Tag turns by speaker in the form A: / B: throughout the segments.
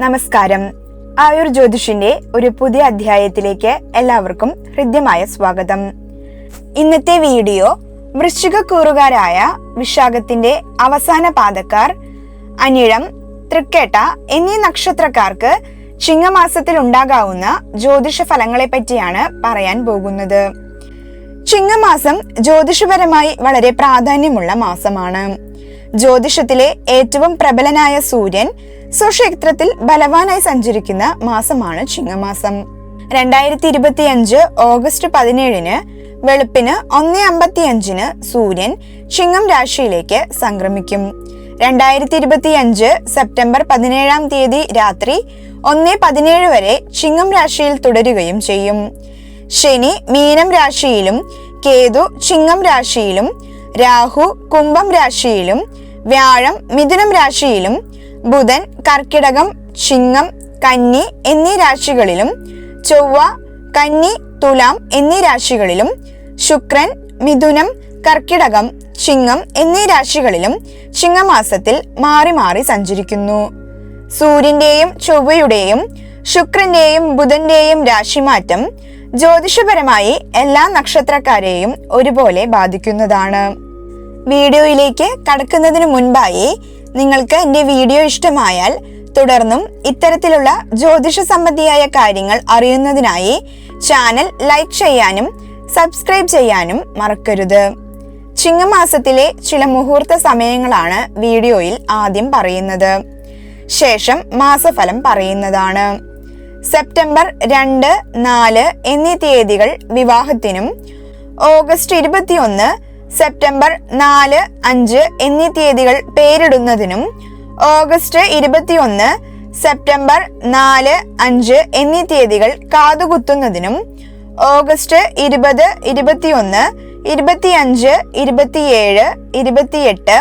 A: നമസ്കാരം. ആയുർ ജ്യോതിഷിന്റെ ഒരു പുതിയ അധ്യായത്തിലേക്ക് എല്ലാവർക്കും ഹൃദ്യമായ സ്വാഗതം. ഇന്നത്തെ വീഡിയോ വൃശ്ചിക കൂറുകാരായ വിശാഖത്തിന്റെ അവസാന പാദക്കാർ അനിഴം തൃക്കേട്ട എന്നീ നക്ഷത്രക്കാർക്ക് ചിങ്ങമാസത്തിൽ ഉണ്ടാകാവുന്ന ജ്യോതിഷ ഫലങ്ങളെ പറ്റിയാണ് പറയാൻ പോകുന്നത്. ചിങ്ങമാസം ജ്യോതിഷപരമായി വളരെ പ്രാധാന്യമുള്ള മാസമാണ്. ജ്യോതിഷത്തിലെ ഏറ്റവും പ്രബലനായ സൂര്യൻ സ്വക്ഷേത്രത്തിൽ ബലവാനായി സഞ്ചരിക്കുന്ന മാസമാണ് ചിങ്ങമാസം. രണ്ടായിരത്തി ഇരുപത്തി അഞ്ച് ഓഗസ്റ്റ് പതിനേഴിന് വെളുപ്പിന് ഒന്ന് അമ്പത്തിയഞ്ചിന് സൂര്യൻ ചിങ്ങം രാശിയിലേക്ക് സംക്രമിക്കും. രണ്ടായിരത്തി ഇരുപത്തി അഞ്ച് സെപ്റ്റംബർ പതിനേഴാം തീയതി രാത്രി ഒന്ന് പതിനേഴ് വരെ ചിങ്ങം രാശിയിൽ തുടരുകയും ചെയ്യും. ശനി മീനം രാശിയിലും കേതു ചിങ്ങം രാശിയിലും രാഹു കുംഭം രാശിയിലും വ്യാഴം മിഥുനം രാശിയിലും ബുധൻ കർക്കിടകം ചിങ്ങം കന്നി എന്നീ രാശികളിലും ചൊവ്വ കന്നി തുലാം എന്നീ രാശികളിലും ശുക്രൻ മിഥുനം കർക്കിടകം ചിങ്ങം എന്നീ രാശികളിലും ചിങ്ങമാസത്തിൽ മാറി മാറി സഞ്ചരിക്കുന്നു. സൂര്യന്റെയും ചൊവ്വയുടെയും ശുക്രന്റെയും ബുധന്റെയും രാശിമാറ്റം ജ്യോതിഷപരമായി എല്ലാ നക്ഷത്രക്കാരെയും ഒരുപോലെ ബാധിക്കുന്നതാണ്. വീഡിയോയിലേക്ക് കടക്കുന്നതിന് മുൻപായി നിങ്ങൾക്ക് എന്റെ വീഡിയോ ഇഷ്ടമായാൽ തുടർന്നും ഇത്തരത്തിലുള്ള ജ്യോതിഷ സംബന്ധിയായ കാര്യങ്ങൾ അറിയുന്നതിനായി ചാനൽ ലൈക്ക് ചെയ്യാനും സബ്സ്ക്രൈബ് ചെയ്യാനും മറക്കരുത്. ചിങ്ങമാസത്തിലെ ചില മുഹൂർത്ത സമയങ്ങളാണ് വീഡിയോയിൽ ആദ്യം പറയുന്നത്. ശേഷം മാസഫലം പറയുന്നതാണ്. സെപ്റ്റംബർ രണ്ട് നാല് എന്നീ തീയതികൾ വിവാഹത്തിനും ഓഗസ്റ്റ് ഇരുപത്തിയൊന്ന് സെപ്റ്റംബർ നാല് അഞ്ച് എന്നീ തീയതികൾ പേരിടുന്നതിനും ഓഗസ്റ്റ് ഇരുപത്തിയൊന്ന് സെപ്റ്റംബർ നാല് അഞ്ച് എന്നീ തീയതികൾ കാതുകുത്തുന്നതിനും ഓഗസ്റ്റ് ഇരുപത് ഇരുപത്തിയൊന്ന് ഇരുപത്തിയഞ്ച് ഇരുപത്തിയേഴ് ഇരുപത്തിയെട്ട്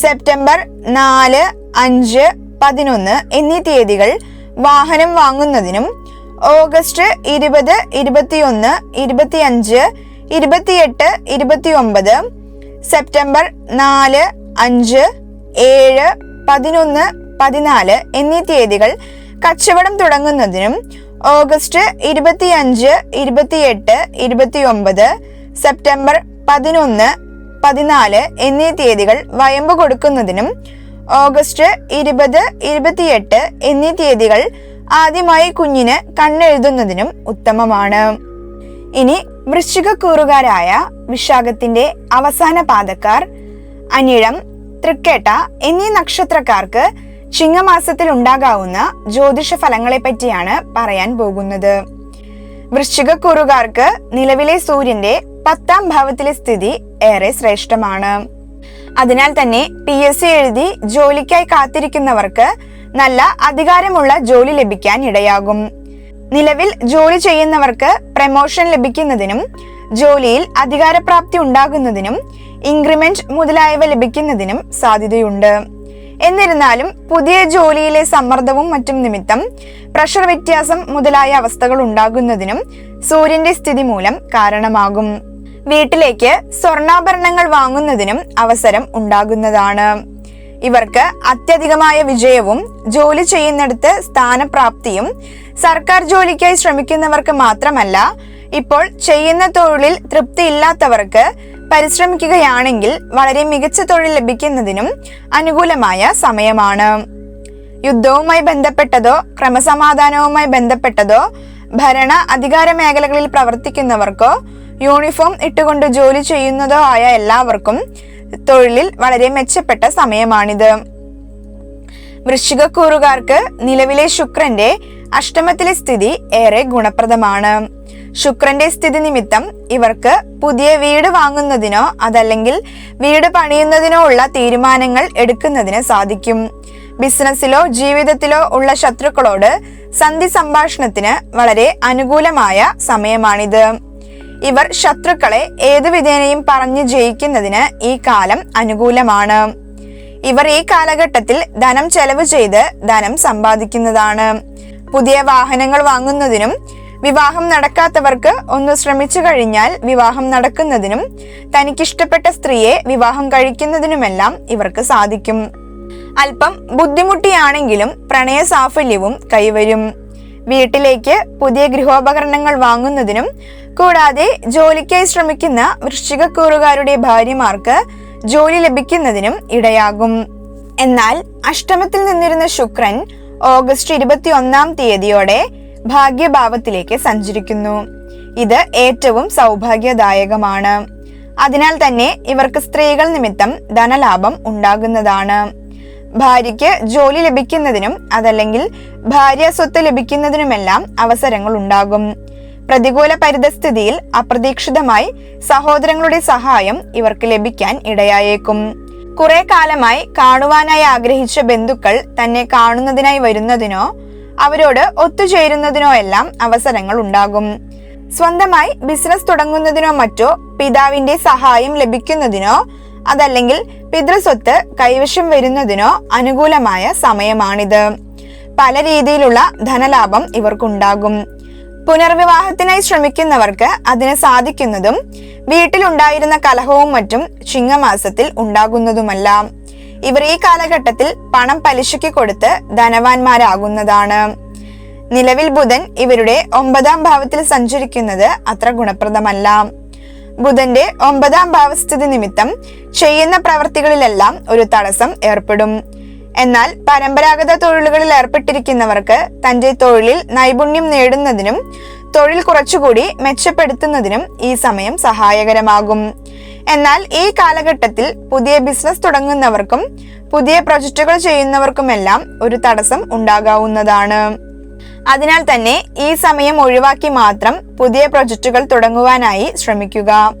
A: സെപ്റ്റംബർ നാല് അഞ്ച് പതിനൊന്ന് എന്നീ തീയതികൾ വാഹനം വാങ്ങുന്നതിനും ഓഗസ്റ്റ് ഇരുപത് ഇരുപത്തിയൊന്ന് ഇരുപത്തിയഞ്ച് ഇരുപത്തിയെട്ട് ഇരുപത്തിയൊമ്പത് സെപ്റ്റംബർ നാല് അഞ്ച് ഏഴ് പതിനൊന്ന് പതിനാല് എന്നീ തീയതികൾ കച്ചവടം തുടങ്ങുന്നതിനും ഓഗസ്റ്റ് ഇരുപത്തിയഞ്ച് ഇരുപത്തിയെട്ട് ഇരുപത്തിയൊമ്പത് സെപ്റ്റംബർ പതിനൊന്ന് പതിനാല് എന്നീ തീയതികൾ വയമ്പ് കൊടുക്കുന്നതിനും ഓഗസ്റ്റ് ഇരുപത് ഇരുപത്തിയെട്ട് എന്നീ തീയതികൾ ആദ്യമായി കുഞ്ഞിന് കണ്ണെഴുതുന്നതിനും ഉത്തമമാണ്. ഇനി വൃശ്ചിക കൂറുകാരായ വിശാഖത്തിന്റെ അവസാന പാദക്കാർ അനിഴം തൃക്കേട്ട എന്നീ നക്ഷത്രക്കാർക്ക് ചിങ്ങമാസത്തിൽ ഉണ്ടാകാവുന്ന ജ്യോതിഷ ഫലങ്ങളെ പറ്റിയാണ് പറയാൻ പോകുന്നത്. വൃശ്ചിക കൂറുകാർക്ക് നിലവിലെ സൂര്യന്റെ പത്താം ഭാവത്തിലെ സ്ഥിതി ഏറെ ശ്രേഷ്ഠമാണ്. അതിനാൽ തന്നെ പി എസ് സി എഴുതി ജോലിക്കായി കാത്തിരിക്കുന്നവർക്ക് നല്ല അധികാരമുള്ള ജോലി ലഭിക്കാൻ ഇടയാകും. നിലവിൽ ജോലി ചെയ്യുന്നവർക്ക് പ്രമോഷൻ ലഭിക്കുന്നതിനും ജോലിയിൽ അധികാരപ്രാപ്തി ഉണ്ടാകുന്നതിനും ഇൻക്രിമെന്റ് മുതലായവ ലഭിക്കുന്നതിനും സാധ്യതയുണ്ട്. എന്നിരുന്നാലും പുതിയ ജോലിയിലെ സമ്മർദ്ദവും മറ്റും നിമിത്തം പ്രഷർ വ്യത്യാസം മുതലായ അവസ്ഥകൾ ഉണ്ടാകുന്നതിനും സൂര്യന്റെ സ്ഥിതി മൂലം കാരണമാകും. വീട്ടിലേക്ക് സ്വർണാഭരണങ്ങൾ വാങ്ങുന്നതിനും അവസരം ഉണ്ടാകുന്നതാണ്. ഇവർക്ക് അത്യധികമായ വിജയവും ജോലി ചെയ്യുന്നിടത്ത് സ്ഥാനപ്രാപ്തിയും സർക്കാർ ജോലിക്കായി ശ്രമിക്കുന്നവർക്ക് മാത്രമല്ല ഇപ്പോൾ ചെയ്യുന്ന തൊഴിലിൽ തൃപ്തിയില്ലാത്തവർക്ക് പരിശ്രമിക്കുകയാണെങ്കിൽ വളരെ മികച്ച തൊഴിൽ ലഭിക്കുന്നതിനും അനുകൂലമായ സമയമാണ്. യുദ്ധവുമായി ബന്ധപ്പെട്ടതോ ക്രമസമാധാനവുമായി ബന്ധപ്പെട്ടതോ ഭരണ അധികാര മേഖലകളിൽ പ്രവർത്തിക്കുന്നവർക്കോ യൂണിഫോം ഇട്ടുകൊണ്ട് ജോലി ചെയ്യുന്നതോ ആയ എല്ലാവർക്കും തൊഴിലിൽ വളരെ മെച്ചപ്പെട്ട സമയമാണിത്. വൃശ്ചികക്കൂറുകാർക്ക് നിലവിലെ ശുക്രന്റെ അഷ്ടമത്തിലെ സ്ഥിതി ഏറെ ഗുണപ്രദമാണ്. ശുക്രന്റെ സ്ഥിതി നിമിത്തം ഇവർക്ക് പുതിയ വീട് വാങ്ങുന്നതിനോ അതല്ലെങ്കിൽ വീട് പണിയുന്നതിനോ ഉള്ള തീരുമാനങ്ങൾ എടുക്കുന്നതിന് സാധിക്കും. ബിസിനസ്സിലോ ജീവിതത്തിലോ ഉള്ള ശത്രുക്കളോട് സന്ധി സംഭാഷണത്തിന് വളരെ അനുകൂലമായ സമയമാണിത്. ഇവർ ശത്രുക്കളെ ഏതു വിധേനയും പറഞ്ഞു ജയിക്കുന്നതിന് ഈ കാലം അനുകൂലമാണ്. ഇവർ ഈ കാലഘട്ടത്തിൽ ധനം ചെലവ് ചെയ്ത് ധനം സമ്പാദിക്കുന്നതാണ്. പുതിയ വാഹനങ്ങൾ വാങ്ങുന്നതിനും വിവാഹം നടക്കാത്തവർക്ക് ഒന്ന് ശ്രമിച്ചു കഴിഞ്ഞാൽ വിവാഹം നടക്കുന്നതിനും തനിക്കിഷ്ടപ്പെട്ട സ്ത്രീയെ വിവാഹം കഴിക്കുന്നതിനുമെല്ലാം ഇവർക്ക് സാധിക്കും. അല്പം ബുദ്ധിമുട്ടിയാണെങ്കിലും പ്രണയ സാഫല്യവും കൈവരും. വീട്ടിലേക്ക് പുതിയ ഗൃഹോപകരണങ്ങൾ വാങ്ങുന്നതിനും കൂടാതെ ജോലിക്കായി ശ്രമിക്കുന്ന വൃശ്ചികക്കൂറുകാരുടെ ഭാര്യമാർക്ക് ജോലി ലഭിക്കുന്നതിനും ഇടയാകും. എന്നാൽ അഷ്ടമത്തിൽ നിന്നിരുന്ന ശുക്രൻ ഓഗസ്റ്റ് ഇരുപത്തി ഒന്നാം തീയതിയോടെ ഭാഗ്യഭാവത്തിലേക്ക് സഞ്ചരിക്കുന്നു. ഇത് ഏറ്റവും സൗഭാഗ്യദായകമാണ്. അതിനാൽ തന്നെ ഇവർക്ക് സ്ത്രീകൾ നിമിത്തം ധനലാഭം ഉണ്ടാകുന്നതാണ്. ഭാര്യയ്ക്ക് ജോലി ലഭിക്കുന്നതിനും അതല്ലെങ്കിൽ ഭാര്യ സ്വത്ത് ലഭിക്കുന്നതിനുമെല്ലാം അവസരങ്ങൾ ഉണ്ടാകും. പ്രതികൂല പരിതസ്ഥിതിയിൽ അപ്രതീക്ഷിതമായി സഹോദരങ്ങളുടെ സഹായം ഇവർക്ക് ലഭിക്കാൻ ഇടയായേക്കും. കുറെ കാലമായി കാണുവാനായി ആഗ്രഹിച്ച ബന്ധുക്കൾ തന്നെ കാണുന്നതിനായി വരുന്നതിനോ അവരോട് ഒത്തുചേരുന്നതിനോ എല്ലാം അവസരങ്ങൾ ഉണ്ടാകും. സ്വന്തമായി ബിസിനസ് തുടങ്ങുന്നതിനോ മറ്റോ പിതാവിന്റെ സഹായം ലഭിക്കുന്നതിനോ അതല്ലെങ്കിൽ പിതൃസ്വത്ത് കൈവശം വരുന്നതിനോ അനുകൂലമായ സമയമാണിത്. പല രീതിയിലുള്ള ധനലാഭം ഇവർക്കുണ്ടാകും. പുനർവിവാഹത്തിനായി ശ്രമിക്കുന്നവർക്ക് അതിന് സാധിക്കുന്നതും വീട്ടിലുണ്ടായിരുന്ന കലഹവും മറ്റും ചിങ്ങമാസത്തിൽ ഉണ്ടാകുന്നതുമല്ല. ഇവർ ഈ കാലഘട്ടത്തിൽ പണം പലിശയ്ക്ക് കൊടുത്ത് ധനവാന്മാരാകുന്നതാണ്. നിലവിൽ ബുധൻ ഇവരുടെ ഒമ്പതാം ഭാവത്തിൽ സഞ്ചരിക്കുന്നത് അത്ര ഗുണപ്രദമല്ല. ബുധന്റെ ഒമ്പതാം ഭാവസ്ഥിതി നിമിത്തം ചെയ്യുന്ന പ്രവർത്തികളിലെല്ലാം ഒരു തടസ്സം ഏർപ്പെടും. എന്നാൽ പരമ്പരാഗത തൊഴിലുകളിൽ ഏർപ്പെട്ടിരിക്കുന്നവർക്ക് തന്റെ തൊഴിലിൽ നൈപുണ്യം നേടുന്നതിനും തൊഴിൽ കുറച്ചുകൂടി മെച്ചപ്പെടുത്തുന്നതിനും ഈ സമയം സഹായകരമാകും. എന്നാൽ ഈ കാലഘട്ടത്തിൽ പുതിയ ബിസിനസ് തുടങ്ങുന്നവർക്കും പുതിയ പ്രൊജക്റ്റുകൾ ചെയ്യുന്നവർക്കുമെല്ലാം ഒരു തടസ്സം ഉണ്ടാകാവുന്നതാണ്. അതിനാൽ തന്നെ ഈ സമയം ഒഴിവാക്കി മാത്രം പുതിയ പ്രൊജക്റ്റുകൾ തുടങ്ങുവാനായി ശ്രമിക്കുക.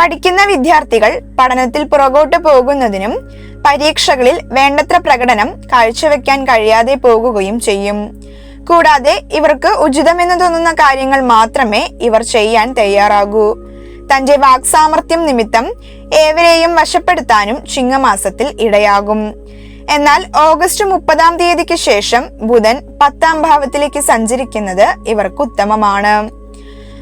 A: പഠിക്കുന്ന വിദ്യാർത്ഥികൾ പഠനത്തിൽ പുറകോട്ട് പോകുന്നതിനും പരീക്ഷകളിൽ വേണ്ടത്ര പ്രകടനം കാഴ്ചവെക്കാൻ കഴിയാതെ പോകുകയും ചെയ്യും. കൂടാതെ ഇവർക്ക് ഉചിതമെന്ന് തോന്നുന്ന കാര്യങ്ങൾ മാത്രമേ ഇവർ ചെയ്യാൻ തയ്യാറാകൂ. തന്റെ വാക്സാമർത്ഥ്യം നിമിത്തം ഏവരെയും വശപ്പെടുത്താനും ചിങ്ങമാസത്തിൽ ഇടയാകും. എന്നാൽ ഓഗസ്റ്റ് മുപ്പതാം തീയതിക്ക് ശേഷം ബുധൻ പത്താം ഭാവത്തിലേക്ക് സഞ്ചരിക്കുന്നത് ഇവർക്ക് ഉത്തമമാണ്.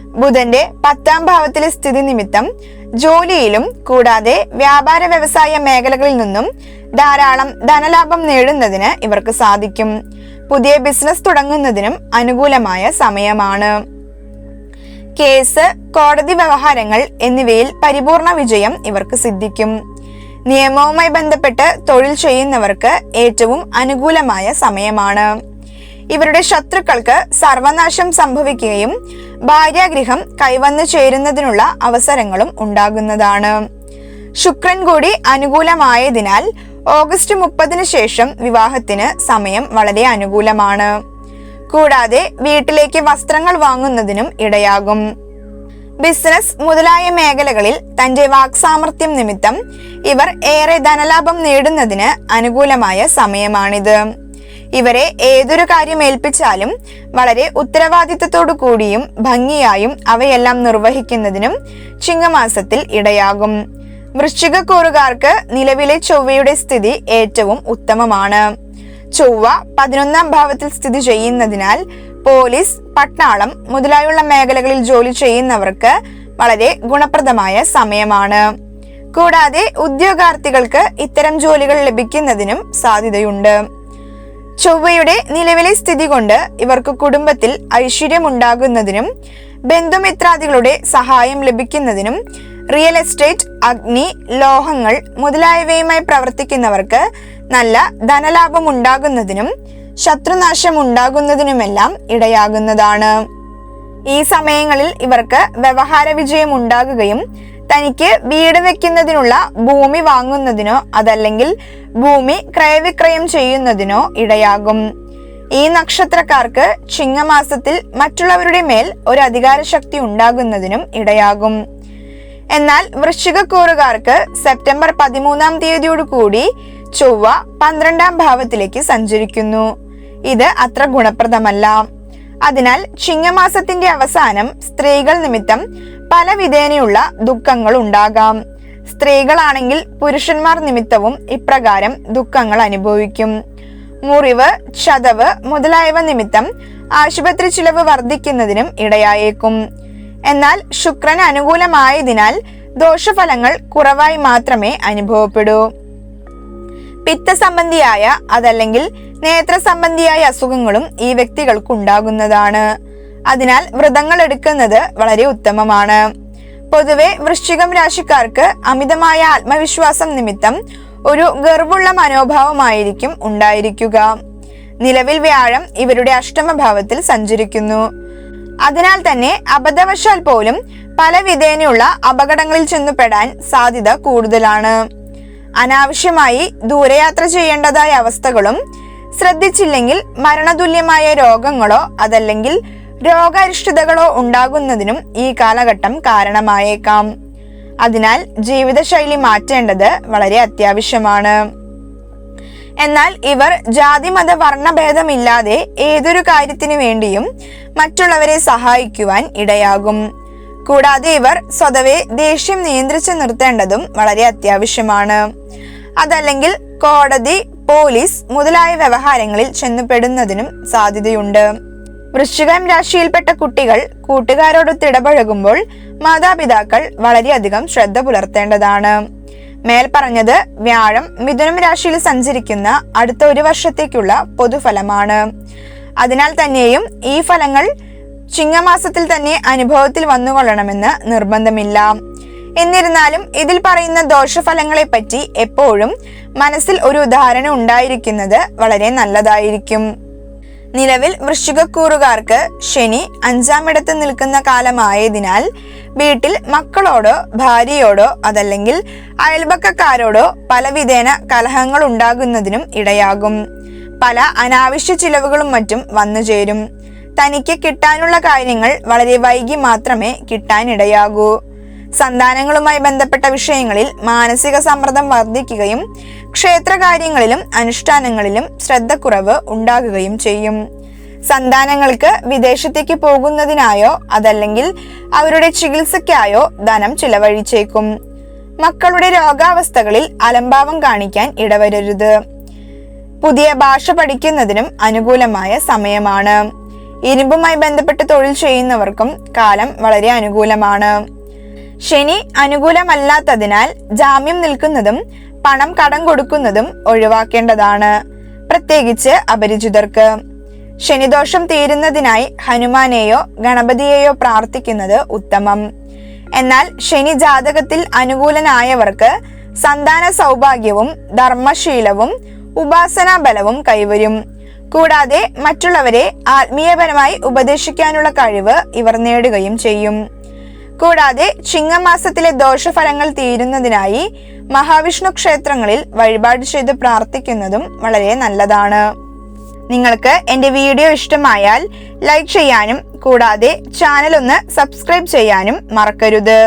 A: ബുധന്റെ പത്താം ഭാവത്തിലെ സ്ഥിതി നിമിത്തം ജോലിയിലും കൂടാതെ വ്യാപാര വ്യവസായ മേഖലകളിൽ നിന്നും ധാരാളം ധനലാഭം നേടുന്നതിന് ഇവർക്ക് സാധിക്കും. പുതിയ ബിസിനസ് തുടങ്ങുന്നതിനും അനുകൂലമായ സമയമാണ്. കേസ് കോടതി വ്യവഹാരങ്ങൾ എന്നിവയിൽ പരിപൂർണ വിജയം ഇവർക്ക് സിദ്ധിക്കും. നിയമവുമായി ബന്ധപ്പെട്ട് തൊഴിൽ ചെയ്യുന്നവർക്ക് ഏറ്റവും അനുകൂലമായ സമയമാണ്. ഇവരുടെ ശത്രുക്കൾക്ക് സർവനാശം സംഭവിക്കുകയും ഭാര്യാഗൃഹം കൈവന്നു ചേരുന്നതിനുള്ള അവസരങ്ങളും ഉണ്ടാകുന്നതാണ്. ശുക്രൻ കൂടി അനുകൂലമായതിനാൽ ഓഗസ്റ്റ് മുപ്പതിന് ശേഷം വിവാഹത്തിന് സമയം വളരെ അനുകൂലമാണ്. കൂടാതെ വീട്ടിലേക്ക് വസ്ത്രങ്ങൾ വാങ്ങുന്നതിനും ഇടയാകും. ബിസിനസ് മുതലായ മേഖലകളിൽ തന്റെ വാക്സാമർത്ഥ്യം നിമിത്തം ഇവർ ഏറെ ധനലാഭം നേടുന്നതിന് അനുകൂലമായ സമയമാണിത്. ഇവരെ ഏതൊരു കാര്യം ഏൽപ്പിച്ചാലും വളരെ ഉത്തരവാദിത്തത്തോടു കൂടിയും ഭംഗിയായും അവയെല്ലാം നിർവഹിക്കുന്നതിനും ചിങ്ങമാസത്തിൽ ഇടയാകും. വൃശ്ചികക്കൂറുകാർക്ക് നിലവിലെ ചൊവ്വയുടെ സ്ഥിതി ഏറ്റവും ഉത്തമമാണ്. ചൊവ്വ പതിനൊന്നാം ഭാവത്തിൽ സ്ഥിതി ചെയ്യുന്നതിനാൽ പോലീസ് പട്ടാളം മുതലായുള്ള മേഖലകളിൽ ജോലി ചെയ്യുന്നവർക്ക് വളരെ ഗുണപ്രദമായ സമയമാണ്. കൂടാതെ ഉദ്യോഗാർത്ഥികൾക്ക് ഇത്തരം ജോലികൾ ലഭിക്കുന്നതിനും സാധ്യതയുണ്ട്. ചൊവ്വയുടെ നിലവിലെ സ്ഥിതി കൊണ്ട് ഇവർക്ക് കുടുംബത്തിൽ ഐശ്വര്യമുണ്ടാകുന്നതിനും ബന്ധുമിത്രാദികളുടെ സഹായം ലഭിക്കുന്നതിനും റിയൽ എസ്റ്റേറ്റ് അഗ്നി ലോഹങ്ങൾ മുതലായവയുമായി പ്രവർത്തിക്കുന്നവർക്ക് നല്ല ധനലാഭം ഉണ്ടാകുന്നതിനും ശത്രുനാശം ഉണ്ടാകുന്നതിനുമെല്ലാം ഇടയാകുന്നതാണ്. ഈ സമയങ്ങളിൽ ഇവർക്ക് വ്യവഹാര വിജയം ഉണ്ടാകുകയും തനിക്ക് വീട് വെക്കുന്നതിനുള്ള ഭൂമി വാങ്ങുന്നതിനോ അതല്ലെങ്കിൽ ഭൂമി ക്രയവിക്രയം ചെയ്യുന്നതിനോ ഇടയാകും. ഈ നക്ഷത്രക്കാർക്ക് ചിങ്ങമാസത്തിൽ മറ്റുള്ളവരുടെ മേൽ ഒരു അധികാര ശക്തി ഉണ്ടാകുന്നതിനും ഇടയാകും. എന്നാൽ വൃശ്ചികക്കൂറുകാർക്ക് സെപ്റ്റംബർ പതിമൂന്നാം തീയതിയോട് കൂടി ചൊവ്വ പന്ത്രണ്ടാം ഭാവത്തിലേക്ക് സഞ്ചരിക്കുന്നു. ഇത് അത്ര ഗുണപ്രദമല്ല. അതിനാൽ ചിങ്ങമാസത്തിന്റെ അവസാനം സ്ത്രീകൾ നിമിത്തം പല വിധേനയുള്ള ദുഃഖങ്ങൾ ഉണ്ടാകാം. സ്ത്രീകളാണെങ്കിൽ പുരുഷന്മാർ നിമിത്തവും ഇപ്രകാരം ദുഃഖങ്ങൾ അനുഭവിക്കും. മുറിവ് ചതവ് മുതലായവ നിമിത്തം ആശുപത്രി ചിലവ് വർദ്ധിക്കുന്നതിനും ഇടയായേക്കും. എന്നാൽ ശുക്രൻ അനുകൂലമായതിനാൽ ദോഷഫലങ്ങൾ കുറവായി മാത്രമേ അനുഭവപ്പെടൂ. പിത്ത സംബന്ധിയായ അതല്ലെങ്കിൽ നേത്ര സംബന്ധിയായ അസുഖങ്ങളും ഈ വ്യക്തികൾക്ക് ഉണ്ടാകുന്നതാണ് അതിനാൽ വ്രതങ്ങൾ എടുക്കുന്നത് വളരെ ഉത്തമമാണ്. പൊതുവെ വൃശ്ചികം രാശിക്കാർക്ക് അമിതമായ ആത്മവിശ്വാസം നിമിത്തം ഒരു ഗർവുള്ള മനോഭാവമായിരിക്കും ഉണ്ടായിരിക്കുക. നിലവിൽ വ്യാഴം ഇവരുടെ അഷ്ടമഭാവത്തിൽ സഞ്ചരിക്കുന്നു. അതിനാൽ തന്നെ അബദ്ധവശാൽ പോലും പല വിധേനയുള്ള അപകടങ്ങളിൽ ചെന്നുപെടാൻ സാധ്യത കൂടുതലാണ്. അനാവശ്യമായി ദൂരയാത്ര ചെയ്യേണ്ടതായ അവസ്ഥകളും ശ്രദ്ധിച്ചില്ലെങ്കിൽ മരണതുല്യമായ രോഗങ്ങളോ അതല്ലെങ്കിൽ രോഗാരിഷ്ടതകളോ ഉണ്ടാകുന്നതിനും ഈ കാലഘട്ടം കാരണമായേക്കാം. അതിനാൽ ജീവിതശൈലി മാറ്റേണ്ടത് വളരെ അത്യാവശ്യമാണ്. എന്നാൽ ഇവർ ജാതി മത വർണഭേദമില്ലാതെ ഏതൊരു കാര്യത്തിനു വേണ്ടിയും മറ്റുള്ളവരെ സഹായിക്കുവാൻ ഇടയാകും. കൂടാതെ ഇവർ സ്വതവേ ദേഷ്യം നിയന്ത്രിച്ചു നിർത്തേണ്ടതും വളരെ അത്യാവശ്യമാണ്. അതല്ലെങ്കിൽ കോടതി പോലീസ് മുതലായ വ്യവഹാരങ്ങളിൽ ചെന്നുപെടുന്നതിനും സാധ്യതയുണ്ട്. വൃശ്ചികം രാശിയിൽപ്പെട്ട കുട്ടികൾ കൂട്ടുകാരോടൊത്ത് ഇടപഴകുമ്പോൾ മാതാപിതാക്കൾ വളരെയധികം ശ്രദ്ധ പുലർത്തേണ്ടതാണ്. മേൽ പറഞ്ഞത് വ്യാഴം മിഥുനം രാശിയിൽ സഞ്ചരിക്കുന്ന അടുത്ത ഒരു വർഷത്തേക്കുള്ള പൊതുഫലമാണ്. അതിനാൽ തന്നെയും ഈ ഫലങ്ങൾ ചിങ്ങമാസത്തിൽ തന്നെ അനുഭവത്തിൽ വന്നുകൊള്ളണമെന്ന് നിർബന്ധമില്ല. എന്നിരുന്നാലും ഇതിൽ പറയുന്ന ദോഷഫലങ്ങളെ പറ്റി എപ്പോഴും മനസ്സിൽ ഒരു ഉദാഹരണം ഉണ്ടായിരിക്കുന്നത് വളരെ നല്ലതായിരിക്കും. നിലവിൽ വൃശ്ചികക്കൂറുകാർക്ക് ശനി അഞ്ചാമിടത്ത് നിൽക്കുന്ന കാലമായതിനാൽ വീട്ടിൽ മക്കളോടോ ഭാര്യയോടോ അതല്ലെങ്കിൽ അയൽപക്കക്കാരോടോ പലവിധേന കലഹങ്ങൾ ഉണ്ടാകുന്നതിനും ഇടയാകും. പല അനാവശ്യ ചിലവുകളും മറ്റും വന്നു ചേരും. തനിക്ക് കിട്ടാനുള്ള കാര്യങ്ങൾ വളരെ വൈകി മാത്രമേ കിട്ടാനിടയാകൂ. സന്താനങ്ങളുമായി ബന്ധപ്പെട്ട വിഷയങ്ങളിൽ മാനസിക സമ്മർദ്ദം വർദ്ധിക്കുകയും ക്ഷേത്രകാര്യങ്ങളിലും അനുഷ്ഠാനങ്ങളിലും ശ്രദ്ധക്കുറവ് ഉണ്ടാകുകയും ചെയ്യും. സന്താനങ്ങൾക്ക് വിദേശത്തേക്ക് പോകുന്നതിനായോ അതല്ലെങ്കിൽ അവരുടെ ചികിത്സയ്ക്കായോ ധനം ചിലവഴിച്ചേക്കും. മക്കളുടെ രോഗാവസ്ഥകളിൽ അലംഭാവം കാണിക്കാൻ ഇടവരരുത്. പുതിയ ഭാഷ പഠിക്കുന്നതിനും അനുകൂലമായ സമയമാണ്. ഇരുമ്പുമായി ബന്ധപ്പെട്ട് തൊഴിൽ ചെയ്യുന്നവർക്കും കാലം വളരെ അനുകൂലമാണ്. ശനി അനുകൂലമല്ലാത്തതിനാൽ ജാമ്യം നിൽക്കുന്നതും പണം കടം കൊടുക്കുന്നതും ഒഴിവാക്കേണ്ടതാണ്. പ്രത്യേകിച്ച് അപരിചിതർക്ക്. ശനിദോഷം തീരുന്നതിനായി ഹനുമാനെയോ ഗണപതിയെയോ പ്രാർത്ഥിക്കുന്നത് ഉത്തമം. എന്നാൽ ശനി ജാതകത്തിൽ അനുകൂലനായവർക്ക് സന്താന സൗഭാഗ്യവും ധർമ്മശീലവും ഉപാസനാ ബലവും കൈവരും. കൂടാതെ മറ്റുള്ളവരെ ആത്മീയപരമായി ഉപദേശിക്കാനുള്ള കഴിവ് ഇവർ നേടുകയും ചെയ്യും. കൂടാതെ ചിങ്ങമാസത്തിലെ ദോഷഫലങ്ങൾ തീരുന്നതിനായി മഹാവിഷ്ണു ക്ഷേത്രങ്ങളിൽ വഴിപാട് ചെയ്ത് പ്രാർത്ഥിക്കുന്നതും വളരെ നല്ലതാണ്. നിങ്ങൾക്ക് എന്റെ വീഡിയോ ഇഷ്ടമായാൽ ലൈക്ക് ചെയ്യാനും കൂടാതെ ചാനൽ ഒന്ന് സബ്സ്ക്രൈബ് ചെയ്യാനും മറക്കരുത്.